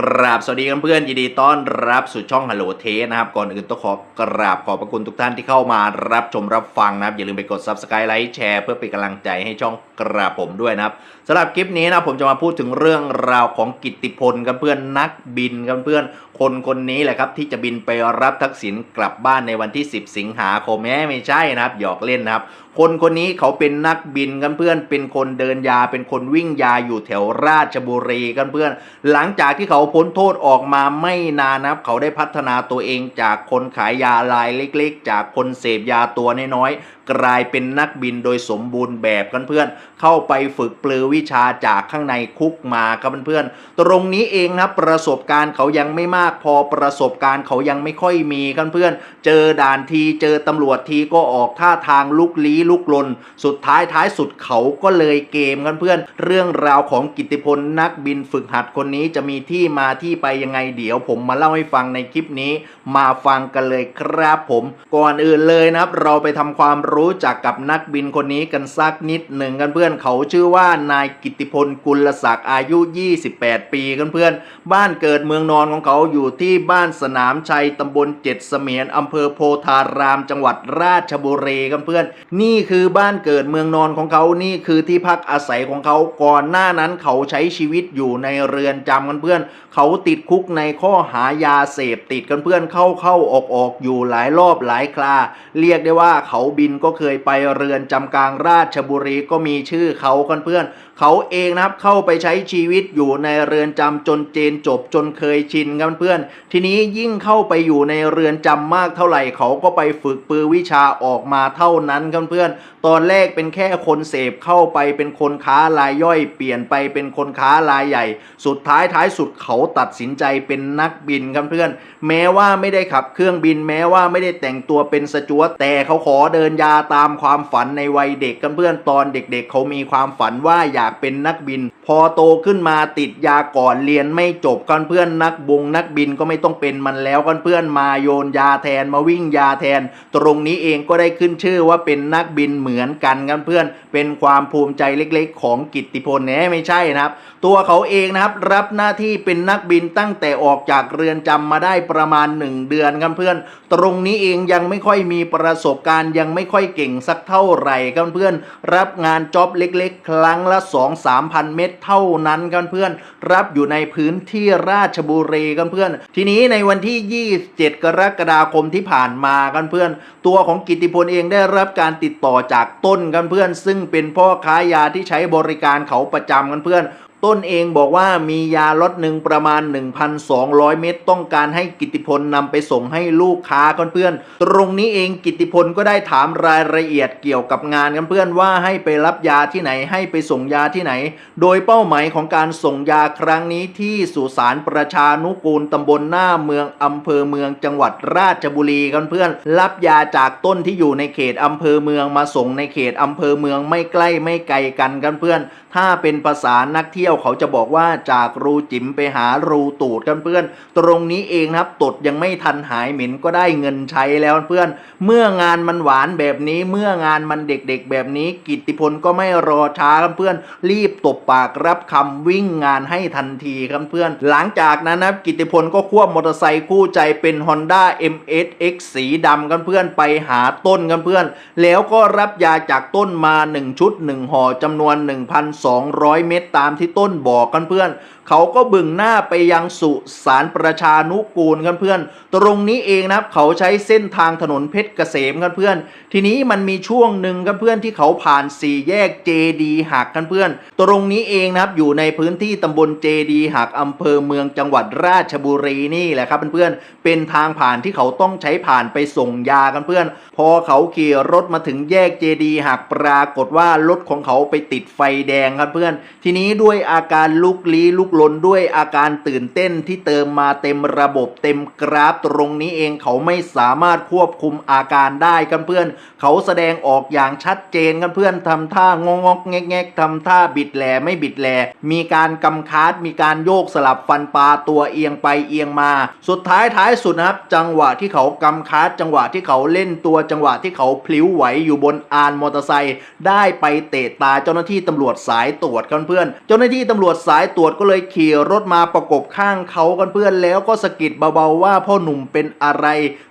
กราบสวัสดีเพื่อนๆยินดีต้อนรับสู่ช่องฮัลโหลเทสนะครับ ก่อนอื่นต้องขอกราบขอบพระคุณทุกท่านที่เข้ามารับชมรับฟังนะครับ อย่าลืมไปกด subscribe ไลค์แชร์เพื่อเป็นกำลังใจให้ช่องกราบผมด้วยนะครับสำหรับคลิปนี้นะผมจะมาพูดถึงเรื่องราวของกิตติพลกันเพื่อนนักบินกันเพื่อนคนคนนี้แหละครับที่จะบินไปรับทักษิณกลับบ้านในวันที่ 10 สิงหาคมแม้ไม่ใช่นะครับหยอกเล่นนะครับ คนคนนี้เขาเป็นนักบินกันเพื่อน เป็นคนเดินยา เป็นคนวิ่งยาอยู่แถวราชบุรีกันเพื่อน หลังจากที่เขาพ้นโทษออกมาไม่นานนะครับเขาได้พัฒนาตัวเองจากคนขายยารายเล็ก ๆ จากคนเสพยาตัวน้อยๆกลายเป็นนักบินโดยสมบูรณ์แบบกันเพื่อนเข้าไปฝึกปลือวิชาจากข้างในคุกมาครับเพื่อนๆตรงนี้เองนะครับประสบการณ์เขายังไม่มากพอประสบการณ์เขายังไม่ค่อยมีกันเพื่อนเจอด่านทีเจอตำรวจทีก็ออกท่าทางลุกลี้ลุกลน สุดท้ายท้ายสุดเขาก็เลยเกมกันเพื่อน เรื่องราวของกิตติพลนักบินฝึกหัดคนนี้จะมีที่มาที่ไปยังไงเดี๋ยวผมมาเล่าให้ฟังในคลิปนี้ มาฟังกันเลยครับผม ก่อนอื่นเลยนะครับ เราไปทำความรูู้้จักกับนักบินคนนี้กันสักนิดหนึ่งกันเพื่อนเขาชื่อว่านายกิตติพลกุลศักดิ์อายุ 28 ปีกันเพื่อน บ้านเกิดเมืองนอนของเขาอยู่ที่บ้านสนามชัยตำบลเจ็ดเสมียนอำเภอโพธารามจังหวัดราชบุรีกันเพื่อน นี่คือบ้านเกิดเมืองนอนของเขานี่คือที่พักอาศัยของเขาก่อนหน้านั้นเขาใช้ชีวิตอยู่ในเรือนจำกันเพื่อน เขาติดคุกในข้อหายาเสพติดกันเพื่อนเข้าเข้าออกออกอยู่หลายรอบหลายครา เรียกได้ว่าเขาบินก็เคยไปเรือนจำกลางราชบุรีก็มีชื่อเขาเพื่อน เขาเองนะครับเข้าไปใช้ชีวิตอยู่ในเรือนจำจนเจนจบจนเคยชินกันเพื่อนทีนี้ยิ่งเข้าไปอยู่ในเรือนจำมากเท่าไหร่เขาก็ไปฝึกปือวิชาออกมาเท่านั้นกันเพื่อนตอนแรกเป็นแค่คนเสพเข้าไปเป็นคนค้ารายย่อยเปลี่ยนไปเป็นคนค้ารายใหญ่ สุดท้ายท้ายสุดเขาตัดสินใจเป็นนักบินกันเพื่อน แม้ว่าไม่ได้ขับเครื่องบินแม้ว่าไม่ได้แต่งตัวเป็นสจวตแต่เขาขอเดินยาตามความฝันในวัยเด็กกันเพื่อนตอนเด็กๆ เขามีความฝันว่าอยากเป็นนักบิน พอโตขึ้นมาติดยาก่อนเรียนไม่จบกันเพื่อนนักบงนักบินก็ไม่ต้องเป็นมันแล้วกันเพื่อนมาโยนยาแทนมาวิ่งยาแทน ตรงนี้เองก็ได้ขึ้นชื่อว่าเป็นนักบินเหมือนกันกันเพื่อน เป็นความภูมิใจเล็กๆ ของกิตติพลแน่ไม่ใช่นะครับ ตัวเขาเองนะครับรับหน้าที่เป็นนักบินตั้งแต่ออกจากเรือนจำมาได้ประมาณ 1 เดือนกันเพื่อน ตรงนี้เองยังไม่ค่อยมีประสบการณ์ยังไม่ค่อยเก่งสักเท่าไหร่กันเพื่อน รับงานจ็อบเล็กๆ ครั้งละ2 3พันเม็ดเท่านั้นกันเพื่อน รับอยู่ในพื้นที่ราชบุรีกันเพื่อน ทีนี้ในวันที่ 27 กรกฎาคมที่ผ่านมากันเพื่อน ตัวของกิตติพลเองได้รับการติดต่อจากต้นกันเพื่อน ซึ่งเป็นพ่อค้ายาที่ใช้บริการเขาประจำกันเพื่อน ต้นเองบอกว่ามียาล็อตหนึ่งประมาณ 1,200 เม็ดต้องการให้กิติพลนำไปส่งให้ลูกค้ากันเพื่อน ตรงนี้เองกิตติพลก็ได้ถามรายละเอียดเกี่ยวกับงานกันเพื่อนว่าให้ไปรับยาที่ไหนให้ไปส่งยาที่ไหน โดยเป้าหมายของการส่งยาครั้งนี้ที่สุสานประชานุกูลตำบลหน้าเมืองอำเภอเมืองจังหวัดราชบุรีกันเพื่อน รับยาจากต้นที่อยู่ในเขตอำเภอเมืองมาส่งในเขตอำเภอเมืองไม่ใกล้ไม่ไกลกันกันเพื่อน ถ้าเป็นภาษานักเที่ยวเขาจะบอกว่าจากรูจิ๋มไปหารูตูดกันเพื่อน ตรงนี้เองนะครับตดยังไม่ทันหายเหม็นก็ได้เงินใช้แล้วเพื่อน เมื่องานมันหวานแบบนี้เมื่องานมันเด็กๆแบบนี้ กิติพลก็ไม่รอช้าครับเพื่อน รีบตบปากรับคำวิ่งงานให้ทันทีครับเพื่อน หลังจากนั้นนะกิตติพลก็ควบมอเตอร์ไซค์คู่ใจเป็น Honda MSX สีดำกันเพื่อนไปหาต้นกันเพื่อน แล้วก็รับยาจากต้นมา 1 ชุด 1ห่อจำนวน 1,200 เม็ดตามที่ต้นบอกกันเพื่อน เขาก็บึงหน้าไปยังสุสานประชานุกูลกันเพื่อน ตรงนี้เองนะครับเขาใช้เส้นทางถนนเพชรเกษมกันเพื่อน ทีนี้มันมีช่วงหนึ่งกันเพื่อนที่เขาผ่านสี่แยกเจดีหักกันเพื่อน ตรงนี้เองนะครับอยู่ในพื้นที่ตำบลเจดีหักอำเภอเมืองจังหวัดราชบุรีนี่แหละครับเพื่อนๆเป็นทางผ่านที่เขาต้องใช้ผ่านไปส่งยากันเพื่อน พอเขาขี่รถมาถึงแยกเจดีหักปรากฏว่ารถของเขาไปติดไฟแดงครับเพื่อน ทีนี้ด้วยอาการลุกลี้ลุกลนด้วยอาการตื่นเต้นที่เติมมาเต็มระบบเต็มกราฟตรงนี้เองเขาไม่สามารถควบคุมอาการได้กันเพื่อน เขาแสดงออกอย่างชัดเจนกันเพื่อนทำท่างงกแงกทำท่าบิดแหลไม่บิดแหลมีการกำคาดมีการโยกสลับฟันปลาตัวเอียงไปเอียงมา สุดท้ายท้ายสุดนะครับ จังหวะที่เขากำคาดจังหวะที่เขาเล่นตัวจังหวะที่เขาพลิ้วไหวอยู่บนอานมอเตอร์ไซค์ได้ไปเตะตาเจ้าหน้าที่ตำรวจสายตรวจกันเพื่อนเจ้าหน้าที่ตำรวจสายตรวจก็เลยขี่รถมาประกบข้างเขากันเพื่อนแล้วก็สะกิดเบาๆว่าพ่อหนุ่มเป็นอะไร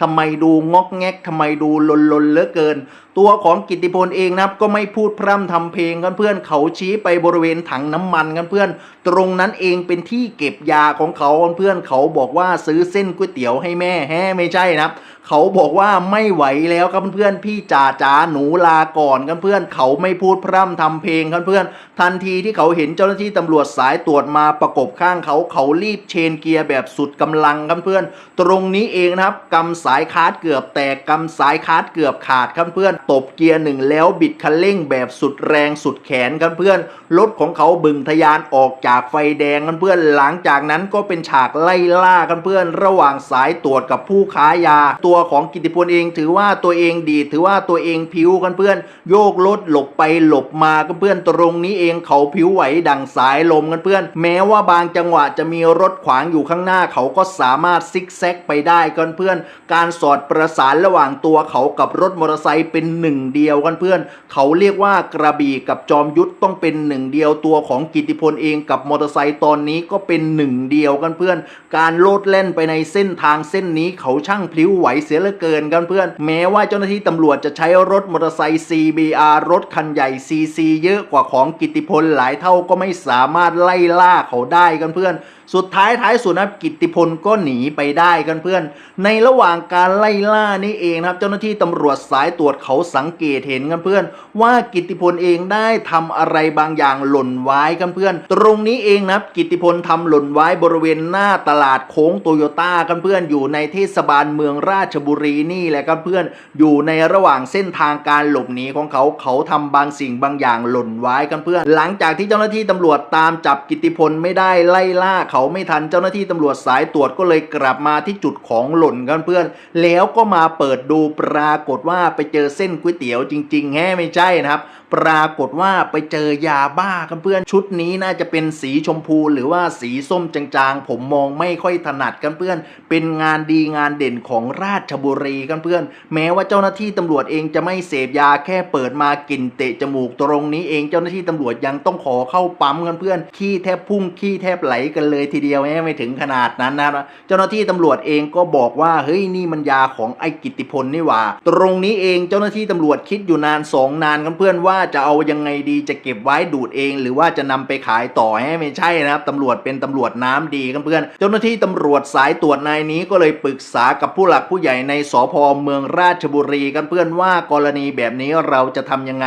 ทำไมดูงอกแงกทำไมดูลนๆเหลือเกิน ตัวของกิติพลเองนะครับก็ไม่พูดพร่ำทำเพลงกันเพื่อนเขาชี้ไปบริเวณถังน้ำมันกันเพื่อน ตรงนั้นเองเป็นที่เก็บยาของเขากันเพื่อนเขาบอกว่าซื้อเส้นก๋วยเตี๋ยวให้แม่แฮ่ไม่ใช่นะครับเขาบอกว่าไม่ไหวแล้วครับเพื่อนพี่จ่าจ๋าหนูลาก่อนกันเพื่อน เขาไม่พูดพร่ำทำเพลงกันเพื่อน ทันทีที่เขาเห็นเจ้าหน้าที่ตำรวจสายตรวจมาประกบข้างเขาเขารีบเชนเกียร์แบบสุดกำลังครับเพื่อน ตรงนี้เองนะครับกำสายคาร์ดเกือบแตกกำสายคาร์ดเกือบขาดครับเพื่อนตบเกียร์หนึ่งแล้วบิดคันเร่งแบบสุดแรงสุดแขนกันเพื่อนรถของเขาบึงทะยานออกจากไฟแดงกันเพื่อนหลังจากนั้นก็เป็นฉากไล่ล่ากันเพื่อน ระหว่างสายตรวจกับผู้ค้ายา ตัวของกิติพลเองถือว่าตัวเองดี ถือว่าตัวเองผิวกันเพื่อน โยกรถหลบไปหลบมากันเพื่อนตรงนี้เองเขาผิวไหวดังสายลมกันเพื่อน แม้ว่าบางจังหวะจะมีรถขวางอยู่ข้างหน้าเขาก็สามารถซิกแซกไปได้กันเพื่อน การสอดประสานระหว่างตัวเขากับรถมอเตอร์ไซค์เป็นหนึ่งเดียวกันเพื่อน เขาเรียกว่ากระบี่กับจอมยุทธต้องเป็นหนึ่งเดียวตัวของกิติพลเองกับมอเตอร์ไซค์ตอนนี้ก็เป็นหนึ่งเดียวกันเพื่อน การโลดแล่นไปในเส้นทางเส้นนี้เขาช่างพลิ้วไหวเสียเหลือเกินกันเพื่อน แม้ว่าเจ้าหน้าที่ตำรวจจะใช้รถมอเตอร์ไซค์ CBR รถคันใหญ่ CC เยอะกว่าของกิติพลหลายเท่าก็ไม่สามารถไล่ล่าเขาได้กันเพื่อน สุดท้ายท้ายสุดนะกิติพลก็หนีไปได้กันเพื่อน ในระหว่างการไล่ล่านี่เองนะครับ เจ้าหน้าที่ตำรวจสายตรวจเขาสังเกตเห็นกันเพื่อน ว่ากิติพลเองได้ทำอะไรบางอย่างหล่นไว้กันเพื่อน ตรงนี้เองนะครับกิติพลทำหล่นไว้บริเวณหน้าตลาดโค้งโตโยต้ากันเพื่อนอยู่ในเทศบาลเมืองราชบุรีนี่แหละกันเพื่อนอยู่ในระหว่างเส้นทางการหลบหนีของเขาเขาทำบางสิ่งบางอย่างหล่นไว้กันเพื่อน หลังจากที่เจ้าหน้าที่ตำรวจตามจับกิติพลไม่ได้ไล่ล่าเขาไม่ทันเจ้าหน้าที่ตำรวจสายตรวจก็เลยกลับมาที่จุดของหล่นกันเพื่อน แล้วก็มาเปิดดูปรากฏว่าไปเจอเส้นก๋วยเตี๋ยวจริงๆแฮ่ไม่ใช่นะครับปรากฏว่าไปเจอยาบ้ากันเพื่อนชุดนี้น่าจะเป็นสีชมพูหรือว่าสีส้มจางๆ ผมมองไม่ค่อยถนัดกันเพื่อน เป็นงานดีงานเด่นของราชบุรีกันเพื่อน แม้ว่าเจ้าหน้าที่ตำรวจเองจะไม่เสพยาแค่เปิดมากลิ่นเตะจมูกตรงนี้เองเจ้าหน้าที่ตำรวจยังต้องขอเข้าปั๊มกันเพื่อนขี้แทบพุ่งขี้แทบไหลกันเลยทีเดียวแม้ไม่ถึงขนาดนั้นนะครับเจ้าหน้าที่ตำรวจเองก็บอกว่าเฮ้ยนี่มันยาของไอ้กิตติพลนี่หว่า ตรงนี้เองเจ้าหน้าที่ตำรวจคิดอยู่นานสองนานกันเพื่อนว่าจะเอายังไงดีจะเก็บไว้ดูดเอง หรือว่าจะนำไปขายต่อให้ไม่ใช่นะครับตำรวจเป็นตำรวจน้ำดีกันเพื่อนเจ้าหน้าที่ตำรวจสายตรวจนายนี้ก็เลยปรึกษากับผู้หลักผู้ใหญ่ในสพเมืองราชบุรีกันเพื่อนว่ากรณีแบบนี้เราจะทำยังไง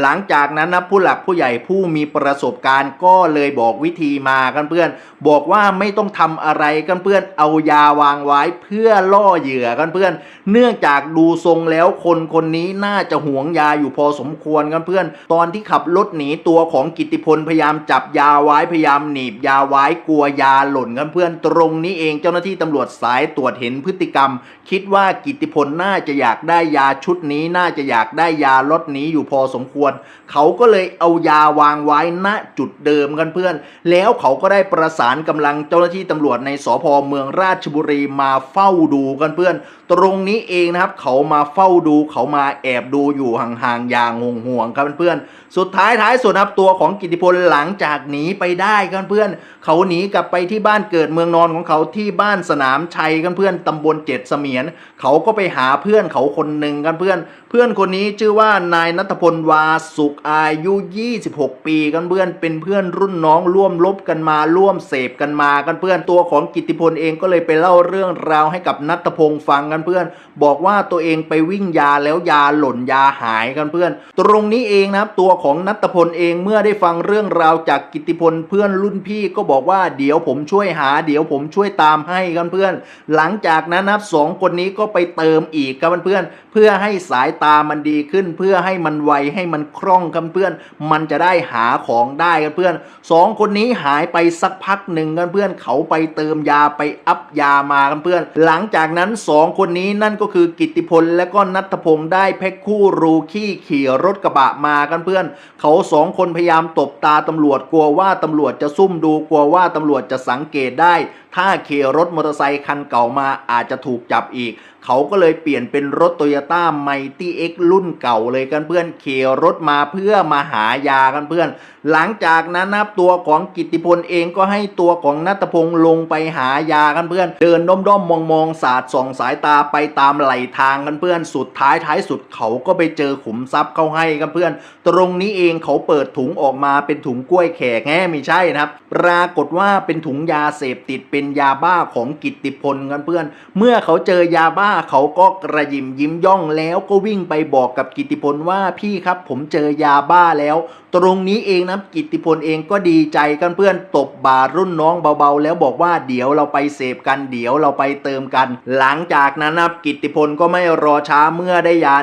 หลังจากนั้นนะผู้หลักผู้ใหญ่ผู้มีประสบการณ์ก็เลยบอกวิธีมากันเพื่อน บอกว่าไม่ต้องทำอะไรกันเพื่อนเอายาวางไว้เพื่อล่อเหยื่อกันเพื่อน เนื่องจากดูทรงแล้วคนคนนี้น่าจะหวงยาอยู่พอสมควรกันเพื่อน ตอนที่ขับรถหนีตัวของกิติพลพยายามจับยาไว้พยายามหนีบยาไว้กลัวยาหล่นกันเพื่อนตรงนี้เองเจ้าหน้าที่ตำรวจสายตรวจเห็นพฤติกรรม คิดว่ากิตติพลน่าจะอยากได้ยาชุดนี้น่าจะอยากได้ยาล็อตนี้อยู่พอสมควร เขาก็เลยเอายาวางไว้ณจุดเดิมกันเพื่อน แล้วเขาก็ได้ประสานกำลังเจ้าหน้าที่ตำรวจในสพเมืองราชบุรีมาเฝ้าดูกันเพื่อน ตรงนี้เองนะครับ เขามาเฝ้าดูเขามาแอบดูอยู่ห่างๆอย่างห่วงๆครับเพื่อนๆสุดท้ายท้ายสุดนะครับตัวของกิติพลหลังจากหนีไปได้กันเพื่อนเขาหนีกลับไปที่บ้านเกิดเมืองนอนของเขาที่บ้านสนามชัยกันเพื่อนตำบลเจ็ดเสมียน เขาก็ไปหาเพื่อนเขาคนหนึ่งกันเพื่อน เพื่อนคนนี้ชื่อว่านายนัทพลวาสุขอายุ 26 ปีกันเพื่อนเป็นเพื่อนรุ่นน้องร่วมลบกันมาร่วมเสพกันมากันเพื่อนตัวของกิติพลเองก็เลยไปเล่าเรื่องราวให้กับนัทพงษ์ฟังกันเพื่อน บอกว่าตัวเองไปวิ่งยาแล้วยาหล่นยาหายกันเพื่อน ตรงนี้เองนะครับ ตัวของนัทพลเองเมื่อได้ฟังเรื่องราวจากกิติพลเพื่อนรุ่นพี่ก็บอกว่าเดี๋ยวผมช่วยหา เดี๋ยวผมช่วยตามให้กันเพื่อน หลังจากนั้นนะครับสองคนนี้ก็ไปเติมอีกกันเพื่อน เพื่อให้สายตามันดีขึ้น เพื่อให้มันไวให้มันคล่องกันเพื่อน มันจะได้หาของได้กันเพื่อนสองคนนี้หายไปสักพักหนึ่งกันเพื่อน เขาไปเติมยาไปอัพยามากันเพื่อน หลังจากนั้นสองคนนี้นั่นก็คือกิตติพลและก็นัทพงศ์ได้แพ็คคู่รูขี้ขี่รถกระบะมากันเพื่อน เขาสองคนพยายามตบตาตำรวจกลัวว่าตำรวจจะซุ่มดูกลัวว่าตำรวจจะสังเกตได้ถ้าเครถมอเตอร์ไซคันเก่ามาอาจจะถูกจับอีก เขาก็เลยเปลี่ยนเป็นรถโตโยต้าไมตี้เอ็กรุ่นเก่าเลยกันเพื่อนเครถมาเพื่อมาหายากันเพื่อน หลังจากนั้นนับตัวของกิติพลเองก็ให้ตัวของนัตพงษ์ลงไปหายากันเพื่อน เดินด้อมๆมมองๆสาดส่องสายตาไปตามไหลทางกันเพื่อนสุดท้ายท้ายสุดเขาก็ไปเจอขุมทรัพย์เขาให้กันเพื่อน ตรงนี้เองเขาเปิดถุงออกมาเป็นถุงกล้วยแขกแง่ไม่ใช่นะครับ ปรากฏว่าเป็นถุงยาเสพติดเป็นยาบ้าของกิตติพลกันเพื่อน เมื่อเขาเจอยาบ้าเขาก็กระยิมยิ้มย่องแล้วก็วิ่งไปบอกกับกิตติพลว่าพี่ครับผมเจอยาบ้าแล้ว ตรงนี้เองนะกิตติพลเองก็ดีใจกันเพื่อนตบบารุ่นน้องเบาๆ แล้วบอกว่าเดี๋ยวเราไปเสพกันเดี๋ยวเราไปเติมกัน หลังจากนั้นนะกิตติพลก็ไม่รอช้าเมื่อได้ยา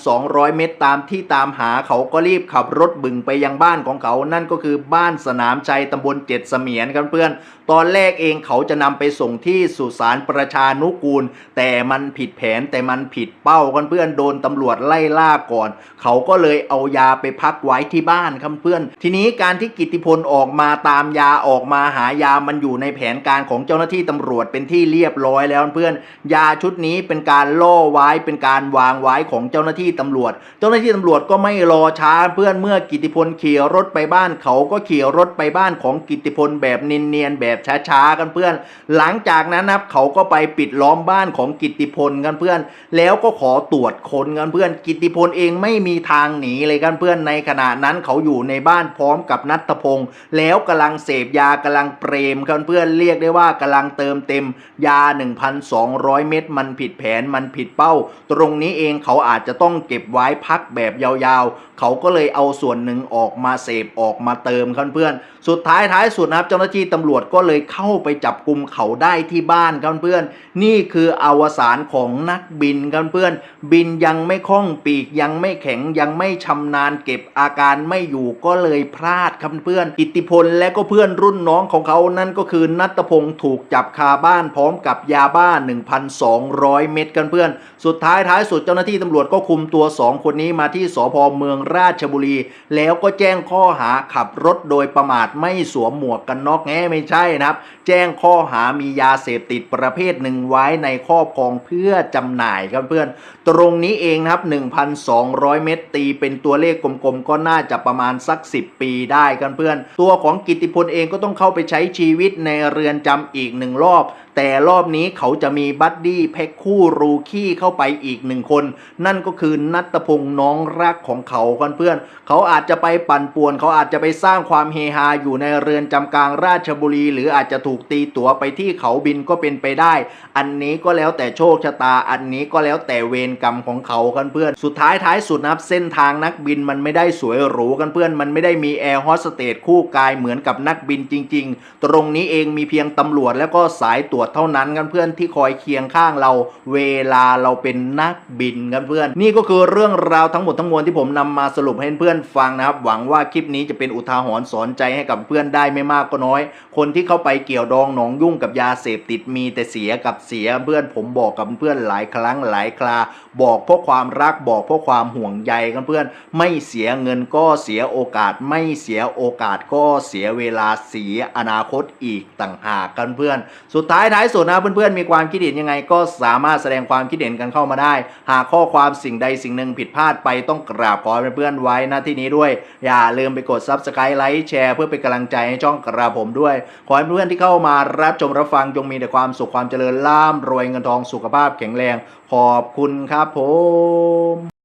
1,200 เม็ดตามที่ตามหาเขาก็รีบขับรถบึงไปยังบ้านของเขานั่นก็คือบ้านสนามชัยตำบลเจ็ดเสมียนกันเพื่อน ตอนแรกเองเขาาจะนำไปส่งที่สุสานประชานุกูล แต่มันผิดแผนแต่มันผิดเป้ากันเพื่อนโดนตำรวจไล่ล่าก่อน เขาก็เลยเอายาไปพักไว้ที่บ้านครับเพื่อน ทีนี้การที่กิติพลออกมาตามยาออกมาหายามันอยู่ในแผนการของเจ้าหน้าที่ตำรวจเป็นที่เรียบร้อยแล้วเพื่อน ยาชุดนี้เป็นการล่อไว้เป็นการวางไว้ของเจ้าหน้าที่ตำรวจ เจ้าหน้าที่ตำรวจก็ไม่รอช้าเพื่อนเมื่อกิติพลขี่รถไปบ้าน เขาก็ขี่รถไปบ้านของกิตติพลแบบเนียนๆแบบช้าๆกันเพื่อนหลังจากนั้นนะครับเขาก็ไปปิดล้อมบ้านของกิติพลกันเพื่อน แล้วก็ขอตรวจคนกันเพื่อน กิติพลเองไม่มีทางหนีเลยกันเพื่อนในขณะนั้นเขาอยู่ในบ้านพร้อมกับนัทพงศ์แล้วกำลังเสพยากำลังเปรมกันเพื่อนเรียกได้ว่ากำลังเติมเต็มยา 1,200 เม็ดมันผิดแผนมันผิดเป้า ตรงนี้เองเขาอาจจะต้องเก็บไว้พักแบบยาวๆ เขาก็เลยเอาส่วนหนึ่งออกมาเสพออกมาเติมกันเพื่อน สุดท้ายท้ายสุดนะครับเจ้าหน้าที่ตำรวจก็เลยเข้าไปจับกลุ่มเขาได้ที่บ้านกันเพื่อน นี่คืออวสานของนักบินกันเพื่อน บินยังไม่คล่องปีกยังไม่แข็งยังไม่ชำนาญเก็บอาการไม่อยู่ก็เลยพลาดครับเพื่อน อิทธิพลและก็เพื่อนรุ่นน้องของเขานั่นก็คือนัตพงศ์ถูกจับคาบ้านพร้อมกับยาบ้า 1,200 เม็ดกันเพื่อน สุดท้ายท้ายสุดเจ้าหน้าที่ตำรวจก็คุมตัว 2 คนนี้มาที่สพเมืองราชบุรี แล้วก็แจ้งข้อหาขับรถโดยประมาทไม่สวมหมวกกันน็อกแง่ไม่ใช่นะครับ แจ้งข้อข้อหามียาเสพติดประเภทหนึ่งไว้ในครอบครองเพื่อจำหน่ายครับเพื่อน ตรงนี้เองนะครับ 1,200 เม็ดตีเป็นตัวเลขกลมๆ ก็น่าจะประมาณสัก 10 ปีได้กันเพื่อน ตัวของกิติพลเองก็ต้องเข้าไปใช้ชีวิตในเรือนจำอีกหนึ่งรอบ แต่รอบนี้เขาจะมีบัดดี้แพ็คคู่รูคี้เข้าไปอีกหนึ่งคน นั่นก็คือนัตพงษ์น้องรักของเขากันเพื่อน เขาอาจจะไปปั่นป่วน เขาอาจจะไปสร้างความเฮฮาอยู่ในเรือนจำกลางราชบุรี หรืออาจจะถูกตีตั๋วไปที่เขาบินก็เป็นไปได้ อันนี้ก็แล้วแต่โชคชะตา อันนี้ก็แล้วแต่เวรกรรมของเขากันเพื่อน สุดท้ายท้ายสุดนะครับเส้นทางนักบินมันไม่ได้สวยหรูกันเพื่อน มันไม่ได้มีแอร์โฮสเตสคู่กายเหมือนกับนักบินจริง ๆ ตรงนี้เองมีเพียงตำรวจแล้วก็สายตรวจเท่านั้นกันเพื่อนที่คอยเคียงข้างเรา เวลาเราเป็นนักบินกันเพื่อน นี่ก็คือเรื่องราวทั้งหมดทั้งมวลที่ผมนำมาสรุปให้เพื่อนฟังนะครับ หวังว่าคลิปนี้จะเป็นอุทาหรณ์สอนใจให้กับเพื่อนได้ไม่มากก็น้อย คนที่เข้าไปเกี่ยวดองหนองยุ่งกับยาเสพติดมีแต่เสียกับเสียเพื่อนผมบอกกับเพื่อนหลายครั้งหลายครา บอกเพราะความรักบอกเพราะความห่วงใยกันเพื่อน ไม่เสียเงินก็เสียโอกาส ไม่เสียโอกาสก็เสียเวลาเสียอนาคตอีกต่างหากกันเพื่อน สุดท้ายท้ายสุดนะเพื่อนๆมีความคิดเห็นยังไงก็สามารถแสดงความคิดเห็นกันเข้ามาได้ หากข้อความสิ่งใดสิ่งหนึ่งผิดพลาดไปต้องกราบขอเพื่อนๆไว้น้าที่นี้ด้วย อย่าลืมไปกด subscribe ไลค์แชร์เพื่อเป็นกำลังใจให้ช่องกระผมด้วย ขอให้เพื่อนที่เข้ามารับชมรับฟังจงมีแต่ความสุขความเจริญร่ำรวยเงินทองสุขภาพแข็งแรง ขอบคุณครับผม